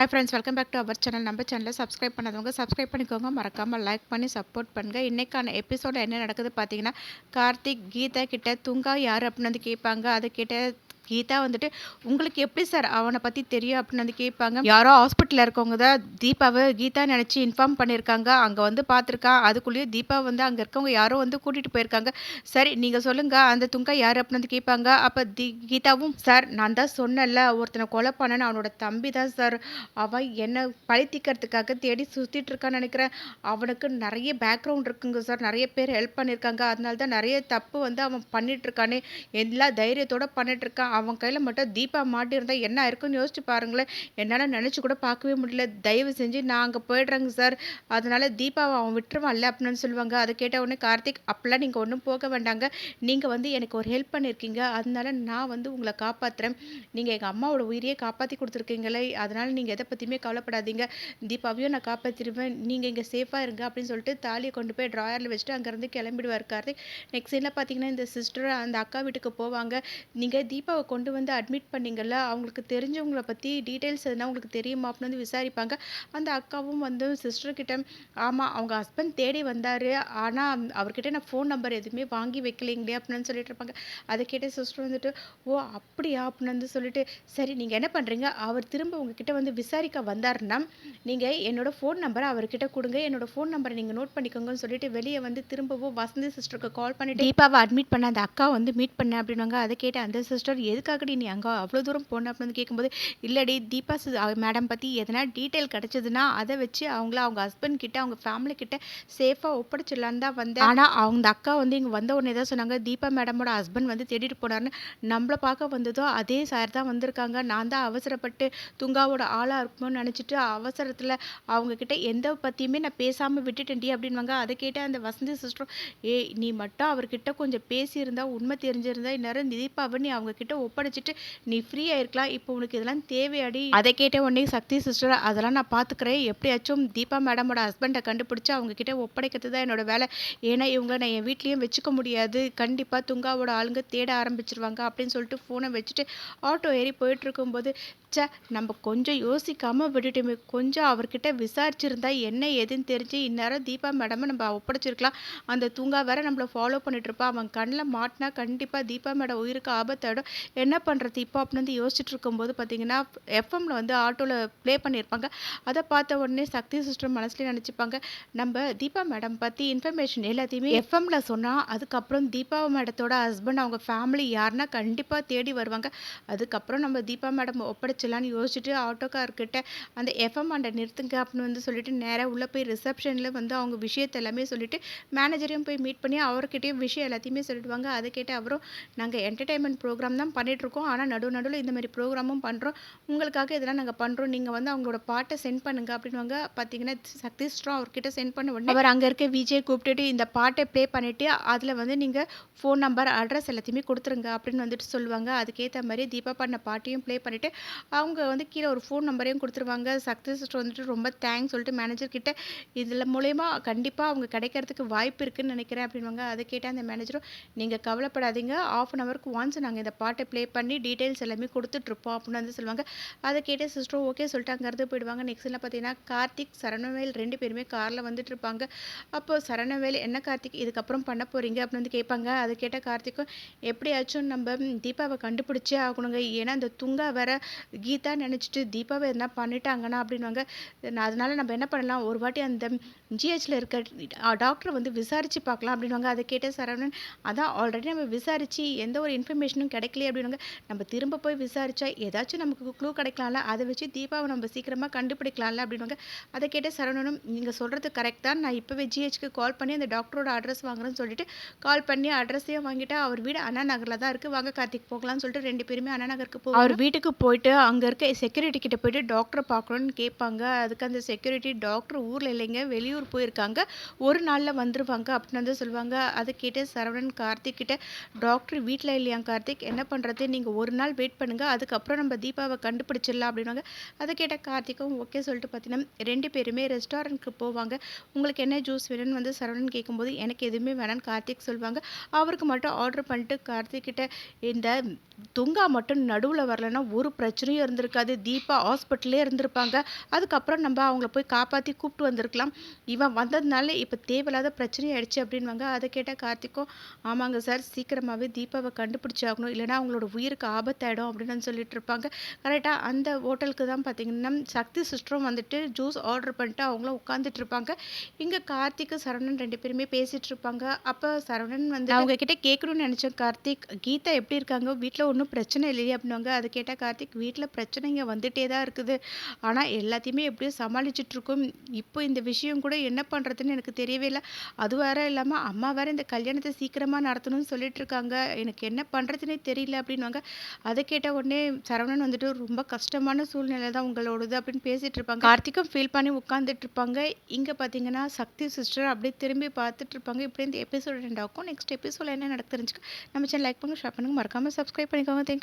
Hi friends welcome back to our channel நம்ம சேனலில் subscribe பண்ணாதவங்க சப்ஸ்கிரைப் பண்ணிக்கோங்க. மறக்காமல் லைக் பண்ணி சப்போர்ட் பண்ணுங்கள் இன்றைக்கான எபிசோட என்ன நடக்குது பார்த்தீங்கன்னா கார்த்திக் கீதா கிட்ட துங்கா யார் அப்படின்னு வந்து கேட்பாங்க. அதுக்கிட்ட கிட்ட கீதா வந்துட்டு உங்களுக்கு எப்படி சார் அவனை பற்றி தெரியும்? அப்படின்னு வந்து கேட்பாங்க. யாரோ ஹாஸ்பிட்டலில் இருக்கவங்க தான் தீபாவை கீதா நினச்சி இன்ஃபார்ம் பண்ணியிருக்காங்க. அங்கே வந்து பார்த்துருக்கான் அதுக்குள்ளேயே தீபா வந்து அங்கே இருக்கவங்க யாரோ வந்து கூட்டிகிட்டு போயிருக்காங்க. சரி நீங்கள் சொல்லுங்கள் அந்த துங்கா யார்? அப்படின்னு வந்து கேட்பாங்க. அப்போ தி கீதாவும் சார் நான் தான் சொன்னேன்ல ஒருத்தனை கொலை பண்ணேன்னு அவனோட தம்பி தான் சார். அவன் என்னை பழித்திக்கிறதுக்காக தேடி சுற்றிட்டு இருக்கான்னு நினைக்கிறேன். அவனுக்கு நிறைய பேக்ரவுண்ட் இருக்குங்க சார். நிறைய பேர் ஹெல்ப் பண்ணியிருக்காங்க. அதனால தான் நிறைய தப்பு வந்து அவன் பண்ணிகிட்ருக்கானே எல்லா தைரியத்தோட பண்ணிட்டு இருக்கான். அவன் கையில் மட்டும் தீபா மாட்டியிருந்தா என்ன இருக்குன்னு யோசிச்சு பாருங்களேன். என்னால் நினச்சி கூட பார்க்கவே முடியல. தயவு செஞ்சு நான் அங்கே போயிடுறேங்க சார். அதனால் தீபாவை அவன் விட்டுருவான்ல அப்படின்னு சொல்லுவாங்க. அதை கேட்ட உடனே கார்த்திக் அப்பெல்லாம் நீங்கள் ஒன்றும் போக வேண்டாங்க. நீங்கள் வந்து எனக்கு ஒரு ஹெல்ப் பண்ணியிருக்கீங்க. அதனால நான் வந்து உங்களை காப்பாற்றுறேன் நீங்கள் எங்கள் அம்மாவோட உயிரையே காப்பாற்றி கொடுத்துருக்கீங்களே. அதனால் நீங்கள் எதை பற்றியுமே கவலைப்படாதீங்க. தீபாவையும் நான் காப்பாற்றிடுவேன் நீங்கள் இங்கே சேஃபாக இருங்க அப்படின்னு சொல்லிட்டு தாலியை கொண்டு போய் ட்ராயரில் வச்சுட்டு அங்கேருந்து கிளம்பிடுவார் கார்த்திக். நெக்ஸ்ட் என்ன பார்த்தீங்கன்னா இந்த சிஸ்டர் அந்த அக்கா வீட்டுக்கு போவாங்க. நீங்கள் தீபாவை கொண்டு வந்து அட்மிட் பண்ணிங்கள்ல அவங்களுக்கு தெரிஞ்சவங்கள பற்றி டீட்டெயில்ஸ் எதுனா உங்களுக்கு தெரியுமா அப்படின்னு வந்து விசாரிப்பாங்க. அந்த அக்காவும் வந்து சிஸ்டர்கிட்ட ஆமாம் அவங்க ஹஸ்பண்ட் தேடி வந்தார். ஆனால் அவர்கிட்ட நான் ஃபோன் நம்பர் எதுவுமே வாங்கி வைக்கலைங்களே அப்படின்னு சொல்லிட்டு இருப்பாங்க. அதை கேட்ட சிஸ்டர் வந்துட்டு ஓ அப்படியா? அப்படின்னு வந்து சொல்லிட்டு சரி நீங்கள் என்ன பண்ணுறீங்க அவர் திரும்ப உங்ககிட்ட வந்து விசாரிக்க வந்தாருன்னா நீங்கள் என்னோடய ஃபோன் நம்பரை அவர்கிட்ட கொடுங்க. என்னோடய ஃபோன் நம்பரை நீங்கள் நோட் பண்ணிக்கோங்கன்னு சொல்லிட்டு வெளியே வந்து திரும்பவும் வசந்தி சிஸ்டருக்கு கால் பண்ணிட்டு தீபாவை அட்மிட் பண்ண அந்த அக்கா வந்து மீட் பண்ண அப்படின்னாங்க அதை கேட்ட அந்த சிஸ்டர் எது எதுக்காகடி நீ அங்கே அவ்வளோ தூரம் போன அப்படின்னு கேட்கும்போது இல்லடி தீபா மேடம் பற்றி எதனா டீட்டெயில் கிடச்சதுன்னா அதை வச்சு அவங்கள அவங்க ஹஸ்பண்ட் கிட்ட அவங்க ஃபேமிலி கிட்ட சேஃபாக ஒப்படைச்சிடலான்னு தான் வந்தேன். ஆனால் அவங்க அக்கா வந்து இங்கே வந்த உடனே தான் சொன்னாங்க தீபா மேடமோட ஹஸ்பண்ட் வந்து தேடிட்டு போனார்னு நம்மளை பார்க்க வந்ததோ அதே சார் தான் வந்திருக்காங்க. நான் தான் அவசரப்பட்டு துங்காவோட ஆளாக இருக்குமோன்னு நினச்சிட்டு அவசரத்தில் அவங்கக்கிட்ட எந்த பற்றியுமே நான் பேசாமல் விட்டுட்டேன்டி அப்படின்வாங்க அதை கேட்ட அந்த வசந்தி சிஸ்டரும் ஏய் நீ மட்டும் அவர்கிட்ட கொஞ்சம் பேசியிருந்தா உண்மை தெரிஞ்சிருந்தா இந்நேரம் தீபாவை நீ அவங்கக்கிட்ட ஒப்படைச்சிட்டு நீ ஃப்ரீயாக இருக்கலாம் இப்போ உனக்கு இதெல்லாம் தேவையாடி. அதை கேட்ட உடனே சக்தி சிஸ்டர் அதெல்லாம் நான் பார்த்துக்கிறேன். எப்படியாச்சும் தீபா மேடமோட ஹஸ்பண்டை கண்டுபிடிச்சி அவங்க கிட்ட ஒப்படைக்கிறது தான் என்னோட வேலை. ஏன்னா இவங்கள நான் என் வீட்லேயும் வச்சுக்க முடியாது. கண்டிப்பாக துங்காவோட ஆளுங்க தேட ஆரம்பிச்சிருவாங்க. அப்படின்னு சொல்லிட்டு ஃபோனை வச்சுட்டு ஆட்டோ ஏறி போயிட்டு சே நம்ம கொஞ்சம் யோசிக்காமல் விட்டுட்டுமே கொஞ்சம் அவர்கிட்ட விசாரிச்சிருந்தா என்ன ஏதுன்னு தெரிஞ்சு இந்நேரம் தீபா மேடமை நம்ம ஒப்படைச்சிருக்கலாம். அந்த தூங்கா வேற நம்மளை ஃபாலோ பண்ணிட்டு அவன் கண்ணில் மாட்டினா கண்டிப்பாக தீபா மேடம் உயிருக்கு ஆபத்தாயிடும். என்ன பண்ணுறது இப்போ அப்படின்னு வந்து யோசிச்சுட்டு இருக்கும்போது பார்த்தீங்கன்னா எஃப்எம்மில் வந்து ஆட்டோவில் ப்ளே பண்ணியிருப்பாங்க. அதை பார்த்த உடனே சக்தி சிஸ்டர் மனசுலேயே நினச்சிப்பாங்க நம்ம தீபா மேடம் பற்றி இன்ஃபர்மேஷன் எல்லாத்தையுமே எஃப்எம்மில் சொன்னால் அதுக்கப்புறம் தீபா மேடத்தோட ஹஸ்பண்ட் அவங்க ஃபேமிலி யாருன்னா கண்டிப்பாக தேடி வருவாங்க. அதுக்கப்புறம் நம்ம தீபா மேடம் ஒப்படைச்சலான்னு யோசிச்சுட்டு ஆட்டோக்கார்கிட்ட அந்த எஃப்எம் அண்டை நிறுத்துங்க அப்படின்னு வந்து சொல்லிட்டு நேராக உள்ளே போய் ரிசப்ஷனில் வந்து அவங்க விஷயத்த எல்லாமே சொல்லிவிட்டு மேனேஜரையும் போய் மீட் பண்ணி அவர்கிட்டையும் விஷயம் எல்லாத்தையுமே சொல்லிடுவாங்க. அதை கேட்டு அவரும் நாங்கள் என்டர்டைன்மெண்ட் ப்ரோக்ராம் தான் பண்ணிகிட்ருக்கோம் ஆனால் நடு நடுவில் இந்த மாதிரி ப்ரோக்ராமும் பண்ணுறோம் உங்களுக்காக இதெல்லாம் நாங்கள் பண்ணுறோம் நீங்கள் வந்து அவங்களோட பாட்டை சென்ட் பண்ணுங்க அப்படின்வாங்க பார்த்தீங்கன்னா சக்தி ஸ்ட்ரா அவர்கிட்ட சென்ட் பண்ண உடனே அவர் அங்கே இருக்க விஜய் கூப்பிட்டுட்டு இந்த பாட்டை ப்ளே பண்ணிவிட்டு அதில் வந்து நீங்கள் ஃபோன் நம்பர் அட்ரஸ் எல்லாத்தையுமே கொடுத்துருங்க அப்படின்னு வந்துட்டு சொல்லுவாங்க. அதுக்கேற்ற மாதிரி தீபா பண்ண பாட்டையும் ப்ளே பண்ணிவிட்டு அவங்க வந்து கீழே ஒரு ஃபோன் நம்பரையும் கொடுத்துருவாங்க. சக்தி சிஸ்டர் வந்துட்டு ரொம்ப தேங்க்ஸ் சொல்லிட்டு மேனேஜர்கிட்ட இதில் மூலயமா கண்டிப்பாக அவங்க கிடைக்கிறதுக்கு வாய்ப்பு இருக்குதுன்னு நினைக்கிறேன் அப்படின்வாங்க அதை கேட்டால் அந்த மேனேஜரும் நீங்கள் கவலைப்படாதீங்க. ஆஃப் அன் ஹவருக்கு ஒன்ஸ் நாங்கள் இந்த பாட்டை ப்ளே பண்ணி டீட்டெயில்ஸ் எல்லாமே கொடுத்துட்ருப்போம் அப்படின்னு வந்து சொல்லுவாங்க. அதை கேட்டு சிஸ்டரும் ஓகே சொல்லிட்டு அங்கேருந்து போயிடுவாங்க. நெக்ஸ்ட்டில் பார்த்தீங்கன்னா கார்த்திக் சரணவேல் ரெண்டு பேருமே காரில் வந்துட்டு இருப்பாங்க. அப்போ சரணவேல் என்ன கார்த்திக் இதுக்கப்புறம் பண்ண போகிறீங்க அப்படின்னு வந்து கேட்பாங்க. அதை கேட்டால் கார்த்திக்கும் எப்படியாச்சும் நம்ம தீபாவை கண்டுபிடிச்சே ஆகணுங்க. ஏன்னா அந்த துங்கா வேற கீதா நினச்சிட்டு தீபாவை எதனா பண்ணிட்டாங்கன்னா? அப்படின்வாங்க அதனால நம்ம என்ன பண்ணலாம்? ஒரு வாட்டி அந்த ஜிஹெச்சில் இருக்க டாக்டரை வந்து விசாரித்து பார்க்கலாம் அப்படின்வாங்க அதை கேட்ட சரவணன் அதான் ஆல்ரெடி நம்ம விசாரித்து எந்த ஒரு இன்ஃபர்மேஷனும் கிடைக்கலையே அப்படின்வாங்க நம்ம திரும்ப போய் விசாரித்தா ஏதாச்சும் நமக்கு க்ளூ கிடைக்கலாம்ல. அதை வச்சு தீபாவை நம்ம சீக்கிரமாக கண்டுபிடிக்கலாம்ல அப்படின்வாங்க அதை கேட்ட சரவணனும் நீங்கள் சொல்கிறது கரெக்ட் தான். நான் இப்போவே ஜிஹெச்க்கு கால் பண்ணி அந்த டாக்டரோட அட்ரஸ் வாங்குறேன்னு சொல்லிட்டு கால் பண்ணி அட்ரஸையும் வாங்கிட்டு அவர் வீடு அண்ணா நகரில் தான் இருக்குது வாங்க கார்த்திக் போகலாம்னு சொல்லிட்டு ரெண்டு பேருமே அண்ணா நகருக்கு போ அவர் வீட்டுக்கு போயிட்டு அங்கே இருக்க செக்யூரிட்டி கிட்ட போயிட்டு டாக்டரை பார்க்கணும்னு கேட்பாங்க. அதுக்கு அந்த செக்யூரிட்டி டாக்டர் ஊரில் இல்லைங்க வெளியூர் போயிருக்காங்க. ஒரு நாளில் வந்துருவாங்க அப்படின்னு வந்து சொல்லுவாங்க. அதை கேட்டு சரவணன் கார்த்திக் கிட்ட டாக்டர் வீட்டில் இல்லையா கார்த்திக்? என்ன பண்ணுறது நீங்கள் ஒரு நாள் வெயிட் பண்ணுங்கள் அதுக்கப்புறம் நம்ம தீபாவை கண்டுபிடிச்சிடலாம் அப்படின்னாங்க அதை கேட்ட கார்த்திக்கும் ஓகே சொல்லிட்டு பார்த்தீங்கன்னா ரெண்டு பேருமே ரெஸ்டாரண்ட்க்கு போவாங்க. உங்களுக்கு என்ன ஜூஸ் வேணும்னு வந்து சரவணன் கேட்கும்போது எனக்கு எதுவுமே வேணாம்னு கார்த்திக் சொல்லுவாங்க. அவருக்கு மட்டும் ஆர்டர் பண்ணிட்டு கார்த்திக் கிட்ட இந்த துங்கா மட்டும் நடுவில் வரலன்னா ஒரு பிரச்சனையும் பிரச்சனையும் இருந்திருக்காது. தீபா ஹாஸ்பிட்டல்லே இருந்திருப்பாங்க. அதுக்கப்புறம் நம்ம அவங்கள போய் காப்பாற்றி கூப்பிட்டு வந்திருக்கலாம். இவன் வந்ததுனால இப்போ தேவையில்லாத பிரச்சனை ஆயிடுச்சு அப்படின்வாங்க அதை கேட்டால் கார்த்திக்கும் ஆமாங்க சார் சீக்கிரமாகவே தீபாவை கண்டுபிடிச்சாகணும். இல்லைனா அவங்களோட உயிருக்கு ஆபத்தாயிடும் அப்படின்னு சொல்லிட்டு இருப்பாங்க. கரெக்டாக அந்த ஹோட்டலுக்கு தான் பார்த்தீங்கன்னா சக்தி சிஸ்டரும் வந்துட்டு ஜூஸ் ஆர்டர் பண்ணிட்டு அவங்களும் உட்காந்துட்டு இருப்பாங்க. இங்கே கார்த்திக்கு சரவணன் ரெண்டு பேருமே பேசிகிட்டு இருப்பாங்க. அப்போ சரவணன் வந்து அவங்க கிட்டே கேட்கணும்னு நினச்சேன். கார்த்திக் கீதா எப்படி இருக்காங்க? வீட்டில் ஒன்றும் பிரச்சனை இல்லையே அப்படின்னாங்க அதை கேட்டால் கார்த்திக் வீட்டில் பிரச்சனைங்க வந்துட்டே தான் இருக்குது. ஆனால் எல்லாத்தையுமே எப்படியோ சமாளிச்சிட்ருக்கோம். இப்போ இந்த விஷயம் கூட என்ன பண்ணுறதுன்னு எனக்கு தெரியவே இல்லை. அது வேற இல்லாமல் அம்மா வேற இந்த கல்யாணத்தை சீக்கிரமாக நடத்தணும்னு சொல்லிட்டு இருக்காங்க எனக்கு என்ன பண்ணுறதுனே தெரியல அப்படின்வாங்க அதை கேட்ட உடனே சரவணன் வந்துட்டு ரொம்ப கஷ்டமான சூழ்நிலை தான் உங்களோடது அப்படின்னு பேசிகிட்டு இருப்பாங்க கார்த்திக்கும் ஃபீல் பண்ணி உட்காந்துட்டு இருப்பாங்க இங்கே பார்த்தீங்கன்னா சக்தி சிஸ்டர் அப்படியே திரும்பி பார்த்துட்டு இருப்பாங்க இப்படி இந்த எபிசோட் ரெண்டாக்கும் நெக்ஸ்ட் எபிசோட் என்ன நடக்கு தெரிஞ்சுக்க. நம்ம சேனல் லைக் பண்ணுங்க ஷேர் பண்ணுங்க. மறக்காம சப்ஸ்கிரைப் பண்ணிக்கோங்க. தேங்க்யூ